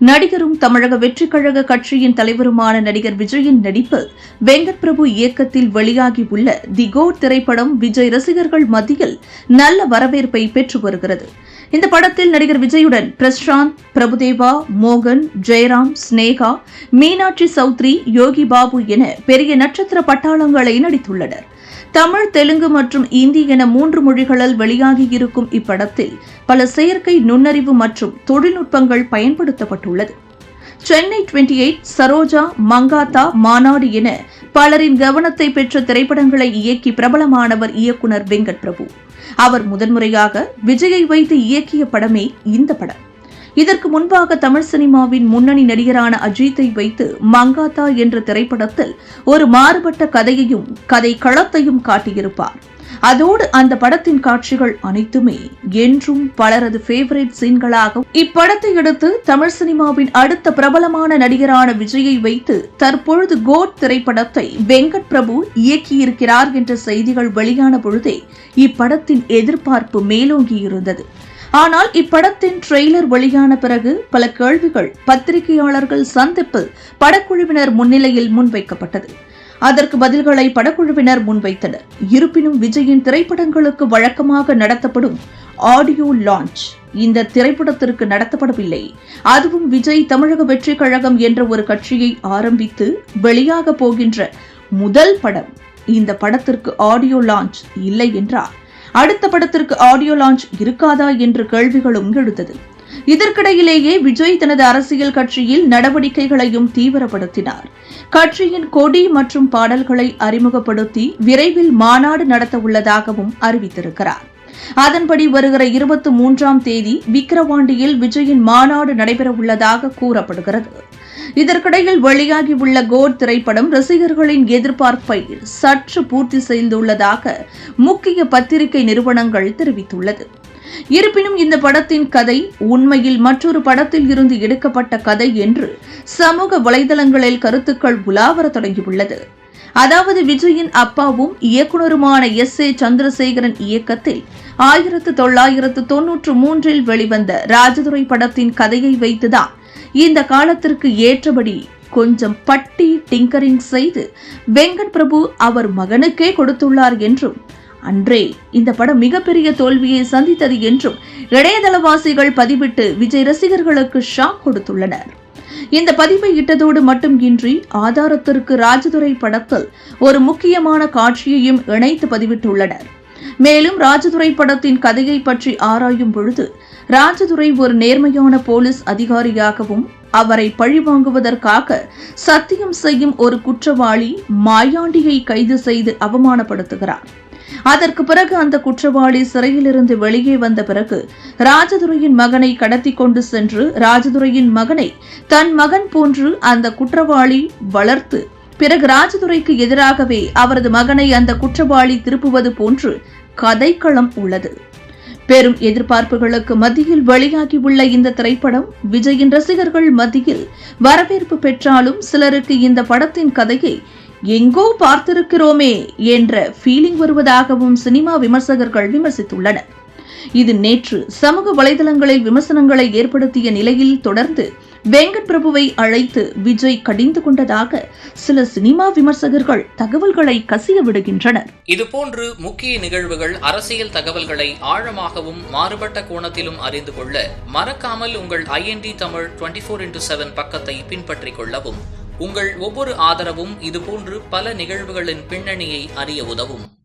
நடிகரும் தமிழக வெற்றிக் கழக கட்சியின் தலைவருமான நடிகர் விஜயின் நடிப்பு வெங்கட் பிரபு இயக்கத்தில் வெளியாகியுள்ள தி கோட் திரைப்படம் விஜய் ரசிகர்கள் மத்தியில் நல்ல வரவேற்பை பெற்று வருகிறது. இந்த படத்தில் நடிகர் விஜயுடன் பிரசாந்த் பிரபுதேவா மோகன் ஜெயராம் ஸ்னேகா மீனாட்சி சௌத்ரி யோகி பாபு என பெரிய நட்சத்திர பட்டாளங்களை நடித்துள்ளனர். தமிழ் தெலுங்கு மற்றும் இந்தி என மூன்று மொழிகளில் வெளியாகியிருக்கும் இப்படத்தில் பல செயற்கை நுண்ணறிவு மற்றும் தொழில்நுட்பங்கள் பயன்படுத்தப்பட்டுள்ளது. சென்னை 28 எயிட் சரோஜா மங்காத்தா மாநாடு என பலரின் கவனத்தை பெற்ற திரைப்படங்களை இயக்கி பிரபலமானவர் இயக்குனர் வெங்கட் பிரபு அவர் முதன்முறையாக விஜயை வைத்து இயக்கிய படமே இந்த படம். இதற்கு முன்பாக தமிழ் சினிமாவின் முன்னணி நடிகரான அஜித்தை வைத்து மங்காத்தா என்ற திரைப்படத்தில் ஒரு மாறுபட்ட கதையையும் கதை களத்தையும் காட்டியிருப்பார். அதோடு அந்த படத்தின் காட்சிகள் அனைத்துமே என்றும் பலரது ஃபேவரட் சீன்களாக இப்படத்தை எடுத்து தமிழ் சினிமாவின் அடுத்த பிரபலமான நடிகரான விஜயை வைத்து தற்பொழுது கோட் திரைப்படத்தை வெங்கட் பிரபு இயக்கியிருக்கிறார் என்ற செய்திகள் வெளியான பொழுதே இப்படத்தின் எதிர்பார்ப்பு மேலோங்கியிருந்தது. ஆனால் இப்படத்தின் ட்ரெய்லர் வெளியான பிறகு பல கேள்விகள் பத்திரிகையாளர்கள் சந்திப்பில் படக்குழுவினர் முன்னிலையில் முன்வைக்கப்பட்டது. அதற்கு பதில்களை படக்குழுவினர் முன்வைத்தனர். இருப்பினும் விஜயின் திரைப்படங்களுக்கு வழக்கமாக நடத்தப்படும் ஆடியோ லான்ச் இந்த திரைப்படத்திற்கு நடத்தப்படவில்லை. அதுவும் விஜய் தமிழக வெற்றி கழகம் என்ற ஒரு கட்சியை ஆரம்பித்து வெளியாக போகின்ற முதல் படம் இந்த படத்திற்கு ஆடியோ லான்ச் இல்லை என்றார். அடுத்த படத்திற்கு ஆடியோ லான்ச் இருக்காதா என்ற கேள்விகளும் எழுந்தது. இதற்கிடையிலேயே விஜய் தனது அரசியல் கட்சியில் நடவடிக்கைகளையும் தீவிரப்படுத்தினார். கட்சியின் கொடி மற்றும் பாடல்களை அறிமுகப்படுத்தி விரைவில் மாநாடு நடத்த உள்ளதாகவும் அறிவித்திருக்கிறார். அதன்படி வருகிற இருபத்தி மூன்றாம் தேதி விக்கிரவாண்டியில் விஜயின் மாநாடு நடைபெற உள்ளதாக கூறப்படுகிறது. இதற்கிடையில் வெளியாகியுள்ள கோட் திரைப்படம் ரசிகர்களின் எதிர்பார்ப்பை சற்று பூர்த்தி செய்துள்ளதாக முக்கிய பத்திரிகை நிறுவனங்கள் தெரிவித்துள்ளது. இருப்பினும் இந்த படத்தின் கதை உண்மையில் மற்றொரு படத்தில் இருந்து எடுக்கப்பட்ட கதை என்று சமூக வலைதளங்களில் கருத்துக்கள் உலாவர தொடங்கியுள்ளது. அதாவது விஜயின் அப்பாவும் இயக்குனருமான எஸ். ஏ. சந்திரசேகரன் இயக்கத்தில் ஆயிரத்து தொள்ளாயிரத்து தொன்னூற்று மூன்றில் வெளிவந்த ராஜதுரை படத்தின் கதையை வைத்துதான் இந்த காலத்திற்கு ஏற்றபடி கொஞ்சம் பட்டி டிங்கரிங் செய்து வெங்கட் பிரபு அவர் மகனுக்கே கொடுத்துள்ளார் என்றும் அன்றே இந்த படம் மிகப்பெரிய தோல்வியை சந்தித்தது என்றும் இணையதளவாசிகள் பதிவிட்டு விஜய் ரசிகர்களுக்கு ஷாக் கொடுத்துள்ளனர். இந்த பதிவை இட்டதோடு மட்டும் இன்றி ஆதாரத்திற்கு ராஜதுரை படத்தில் ஒரு முக்கியமான காட்சியையும் இணைத்து பதிவிட்டுள்ளனர். மேலும் ராஜதுரை படத்தின் கதையை பற்றி ஆராயும் பொழுது ராஜதுரை ஒரு நேர்மையான போலீஸ் அதிகாரியாகவும் அவரை பழிவாங்குவதற்காக சத்தியம் செய்யும் ஒரு குற்றவாளி மாயாண்டியை கைது செய்து அவமானப்படுத்துகிறார். அதற்கு பிறகு அந்த குற்றவாளி சிறையிலிருந்து வெளியே வந்த பிறகு ராஜதுரையின் மகனை கடத்தி கொண்டு சென்று ராஜதுரையின் மகனை தன் மகன் போன்று அந்த குற்றவாளி வளர்த்து பிறகு ராஜதுரைக்கு எதிராகவே அவரது மகனை அந்த குற்றவாளி திருப்புவது போன்று கதைக்களம் உள்ளது. பெரும் எதிர்பார்ப்புகளுக்கு மத்தியில் வெளியாகியுள்ள இந்த திரைப்படம் விஜயின் ரசிகர்கள் மத்தியில் வரவேற்பு பெற்றாலும் சிலருக்கு இந்த படத்தின் கதையை எங்கோ பார்த்திருக்கிறோமே என்ற ஃபீலிங் வருவதாகவும் சினிமா விமர்சகர்கள் விமர்சித்துள்ளனர். இது நேற்று சமூக வலைதளங்களில் விமர்சனங்களை ஏற்படுத்திய நிலையில் தொடர்ந்து வெங்கட் பிரபுவை அழைத்து விஜய் கடிந்து கொண்டதாக சில சினிமா விமர்சகர்கள் தகவல்களை கசிய விடுகின்றனர். இதுபோன்று முக்கிய நிகழ்வுகள் அரசியல் தகவல்களை ஆழமாகவும் மாறுபட்ட கோணத்திலும் அறிந்து கொள்ள மறக்காமல் உங்கள் IND Tamil twenty four into seven பக்கத்தை பின்பற்றிக் கொள்ளவும். உங்கள் ஒவ்வொரு ஆதரவும் இதுபோன்று பல நிகழ்வுகளின் பின்னணியை அறிய உதவும்.